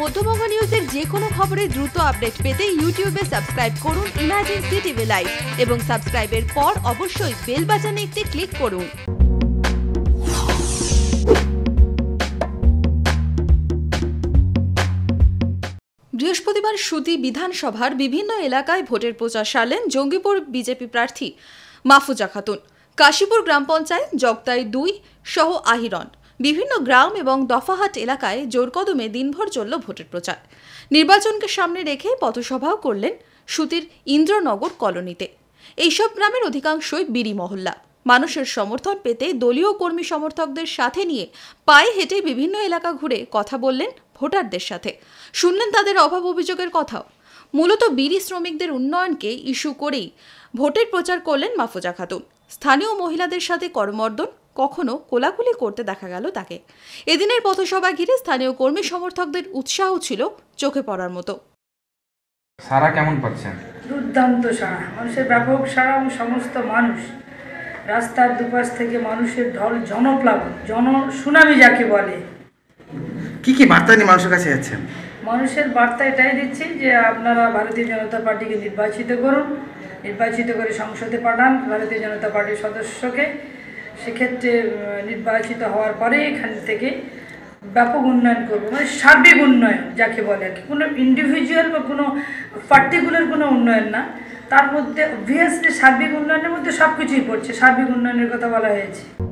মধ্যবঙ্গ নিউজের যে কোনো খবরের দ্রুত আপডেট পেতে ইউটিউবে সাবস্ক্রাইব করুন ইমাজিন সিটিভি লাইভ এবং সাবস্ক্রাইবের পর অবশ্যই বেল বাটনে একটি ক্লিক করুন। বৃহস্পতিবার সুতি বিধানসভার বিভিন্ন এলাকায় ভোটের প্রচার সারলেন জঙ্গিপুর বিজেপি প্রার্থী মাহফুজা খাতুন। কাশীপুর গ্রাম পঞ্চায়েত জগতাই দুই সহ আহিরন। বিভিন্ন গ্রাম এবং দফাহাট এলাকায় জোরকদমে দিনভর চলল ভোটের প্রচার। নির্বাচনকে সামনে রেখে পথসভাও করলেন সুতির ইন্দ্রনগর কলোনিতে। এইসব গ্রামের অধিকাংশই বিড়ি মহল্লা। মানুষের সমর্থন পেতে দলীয় কর্মী সমর্থকদের সাথে নিয়ে পায়ে হেঁটে বিভিন্ন এলাকা ঘুরে কথা বললেন ভোটারদের সাথে। শুনলেন তাদের অভাব অভিযোগের কথাও। মূলত বিড়ি শ্রমিকদের উন্নয়নকে ইস্যু করেই ভোটের প্রচার করলেন মাফুজা খাতুন। স্থানীয় মহিলাদের সাথে করমর্দন কখনো কোলাকুলি করতে দেখা গেল তাকে। এদিনের পথসভা ঘিরে স্থানীয় কর্মী সমর্থকদের উৎসাহ ছিল চোখে পড়ার মতো। সারা কেমন পাচ্ছেন? দুর্দান্ত সারা। মানুষের ব্যাপক সাড়া এবং সমস্ত মানুষ। রাস্তার দুপাশ থেকে মানুষের ঢল জনপ্লাবন জন সুনামি যাকে বলে। কি কি বার্তা নিয়ে মানুষের কাছে যাচ্ছেন? মানুষের বার্তা এটাই দিচ্ছি যে আপনারা ভারতীয় জনতা পার্টিকে নির্বাচিত করুন। নির্বাচিত করে সংসদে পাঠান ভারতীয় জনতা পার্টির সদস্যকে। সেক্ষেত্রে নির্বাচিত হওয়ার পরে এখান থেকে ব্যাপক উন্নয়ন করব। মানে সার্বিক উন্নয়ন যাকে বলে আর কি। কোনো ইন্ডিভিজুয়াল বা কোনো পার্টিকুলার কোনো উন্নয়ন না। তার মধ্যে অবভিয়াসলি সার্বিক উন্নয়নের মধ্যে সব কিছুই পড়ছে। সার্বিক উন্নয়নের কথা বলা হয়েছে।